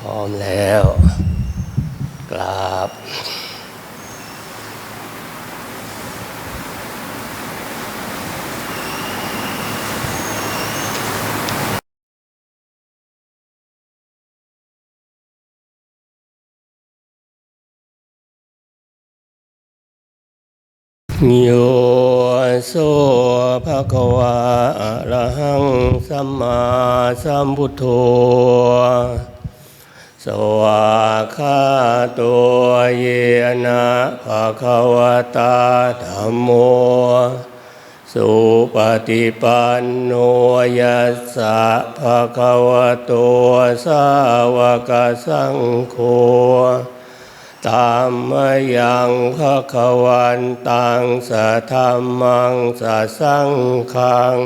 พร้อมแล้ว กราบโยโสภะคะวะอะระหังสัมมาสัมพุทโธ สวากาตัวเยนะภะคะวะตาธัมโม สุปฏิปันโนยัสสะภะคะวะโตสาวกสังโฆตามมยังภะคะวันตังสะธรรมังสะสังฆัง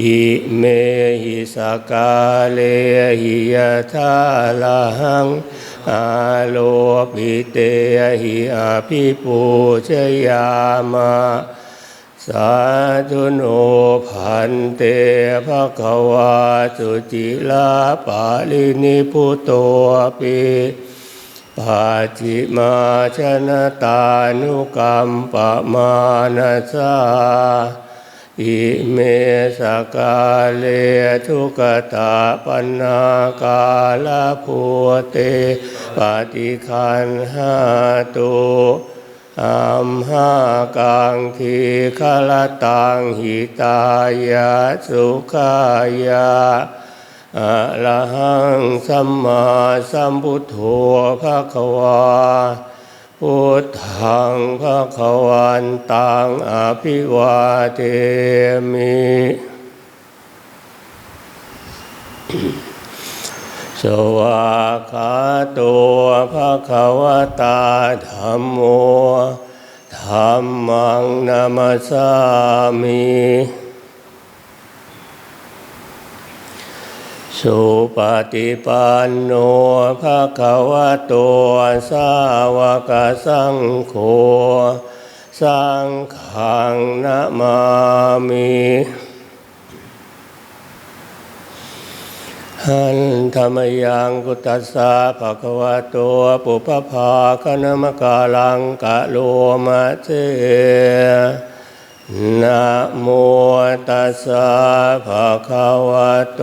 อิเมหิสกาเลหิยะทาลาหังอาโลปิเตหิอาภิปูชยามะสาธุโนพันเตภะคะวาสุจิลาปาลินิพุตโตปิปาจิมาชนะตานุกรรมปะมานาสา อิเมสกาเลทุกตาปนากาลภูเตปฏิคันหาตุอัมหากังทีคลตังหิตายะสุขายะอะระหังสัมมาสัมพุทโธภะคะวา พุทธังภะควันตังอภิวาเทมิสวากขาตัวภะควตาธรรมโมธรรมังนามาสามิ สุปฏิปันโนภะคะวะโตสาวกสังโฆสังฆังนะมามิหันธรรมยังกุตัสสะภะคะวะโตปุพพภาคณมกาลังกะโลมะเจนะโมตัสสะภะคะวะโต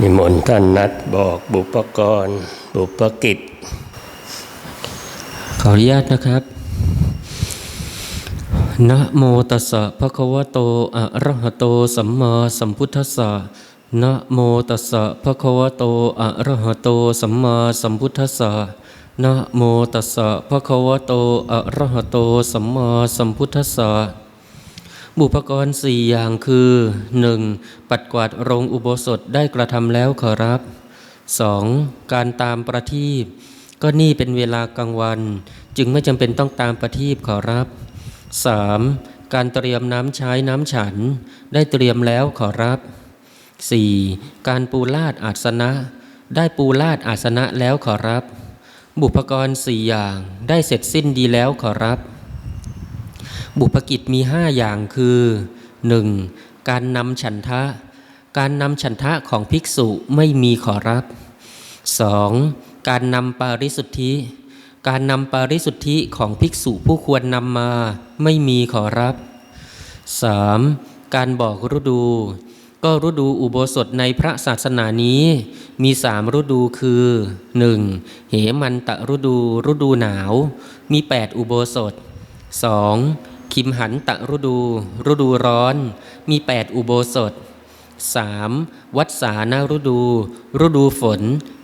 นิมนต์ท่านนัดบอกบุปกรณ์ บุปกิจ ขออนุญาตนะครับนะโมตัสสะภะคะวะโตอะระหะโต สัมมาสัมพุทธัสสะนะโมตัสสะภะคะวะโตอะระหะโต สัมมาสัมพุทธัสสะนะโมตัสสะภะคะวะโตอะระหะโต สัมมาสัมพุทธัสสะ บุพกรณ์สี่อย่างคือ 1. ปัดกวาดโรงอุโบสถได้กระทำแล้วขอรับ 2. การตามประทีปก็นี่เป็นเวลากลางวัน จึงไม่จำเป็นต้องตามประทีปขอรับ 3. การเตรียมน้ำใช้น้ำฉัน ได้เตรียมแล้วขอรับ 4. การปูลาดอาสนะ ได้ปูลาดอาสนะแล้วขอรับ บุพกรณ์สี่อย่างได้เสร็จสิ้นดีแล้วขอรับ บุพกิจมีห้าอย่างคือ 1. การนำฉันทะ การนำฉันทะของภิกษุไม่มีขอรับ 2. การนำปาริสุทธิ การนำปาริสุทธิของภิกษุผู้ควรนำมาไม่มีขอรับ 3. การบอกฤดู ก็ฤดูอุโบสถในพระศาสนานี้ มีสามฤดูคือ 1. เหมันตะฤดูฤดูหนาว มี 8 อุโบสถ 2. คิมหันตะฤดู ฤดูร้อน มี 8 อุโบสถ 3. วัดสานาฤดู ฤดูฝน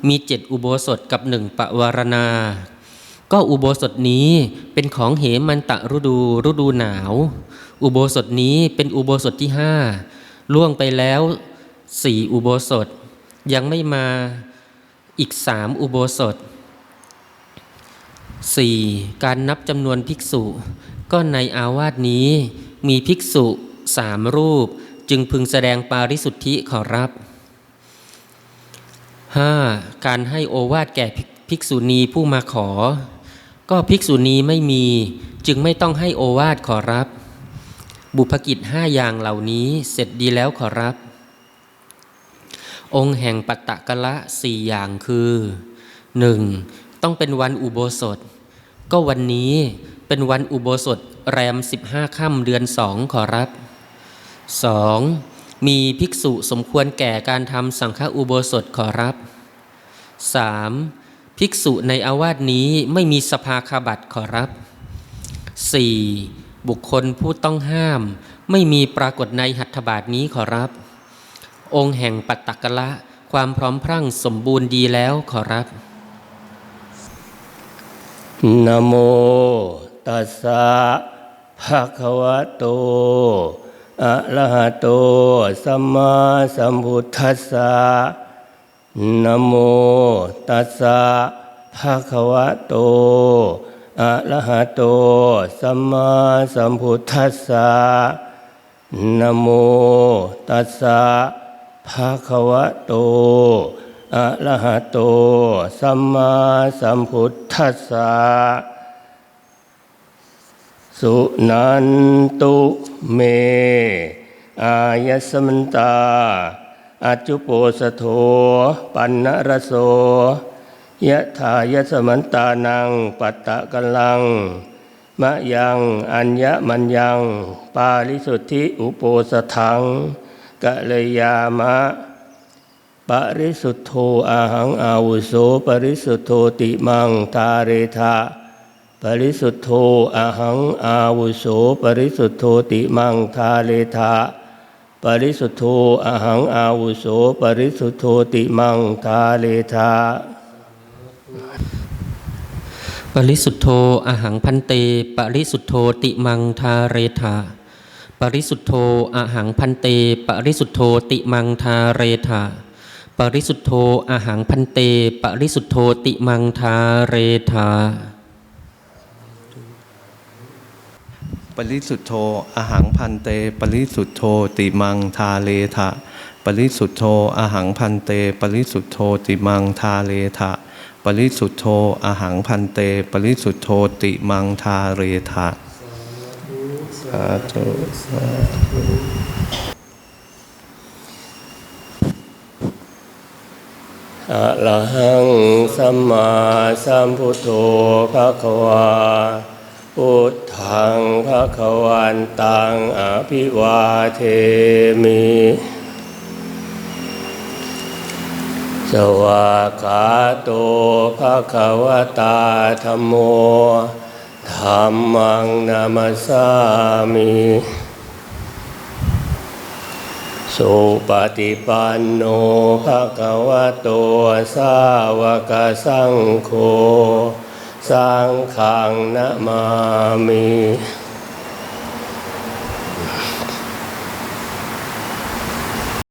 มี7อุโบสถกับหนึ่งปวารณา ก็อุโบสถนี้เป็นของเหมันตะฤดู ฤดูหนาว อุโบสถนี้เป็นอุโบสถที่ห้าล่วงไปแล้วสี่อุโบสถ ยังไม่มาอีกสามอุโบสถ 4. การนับจำนวนภิกษุ ก็ในอาวาสนี้มีภิกษุสามรูป จึงพึงแสดงปาริสุทธิขอรับ 5. การให้โอวาทแก่ภิกษุณีผู้มาขอ ก็ภิกษุณีไม่มีจึงไม่ต้องให้โอวาทขอรับ บุพกิจห้าอย่างเหล่านี้เสร็จดีแล้วขอรับ องค์แห่งปัตตะกะละสี่อย่างคือ 1. ต้องเป็นวันอุโบสถ ก็วันนี้ เป็นวันอุโบสถแรม 15ค่ำเดือนสองขอรับ 2. มีภิกษุสมควรแก่การทำสังฆอุโบสถขอรับ 3. ภิกษุในอาวาสนี้ไม่มีสภาคาบัตขอรับ 4. บุคคลผู้ต้องห้าม ไม่มีปรากฏในหัตถบาทนี้ขอรับ องค์แห่งปัตตกละความพร้อมพรั่งสมบูรณ์ดีแล้วขอรับนะโม ตัสสะภะคะวะโตอะระหะโตสัมมาสัมพุทธัสสะนะโมตัสสะภะคะวะโตอะระหะโตสัมมาสัมพุทธัสสะนะโมตัสสะภะคะวะโตอะระหะโตสัมมาสัมพุทธัสสะ สุนันตุเม อายสมันตาอาจุโปสโท ปันนรโสยะถายสมันตานังปัตตะกัลัง มะยังอัญญมัญญัง ปาลิสุทธิอุโปสถังกะเลยามะ ปริสุทธโธอาหังอาวุโส ปริสุทธโธติมังทาเรทะ ปริสุทธโธอหังอาวุโส ปริสุทธโธติมังทาเรทะปริสุทธโธอหังอาวุโส ปริสุทธโธติมังทาเรทะปริสุทธโธอหังพันเต ปริสุทธโธติมังทาเรธาปริสุทธโธอหังพันเต ปริสุทธโธติมังทาเรธาปริสุทธโธอหังพันเต ปริสุทธโธติมังทาเรธา ปริสุทธโธอหังพันเต ปริสุทธโธติมังทาเลทะ ปริสุทธโธอหังพันเต ปริสุทธโธติมังทาเลทะ ปริสุทธโธอหังพันเต ปริสุทธโธติมังทาเรทะสาธุสาธุอะระหังสัมมาสัมพุทโธภะคะวา พุทธังภะควันตังอภิวาเทมิ สวากขาโตภะควตาธัมโมธัมมังนามัสสามิสุปฏิปันโนภะคะวะโตสาวกสังโฆ สังขังนะมามี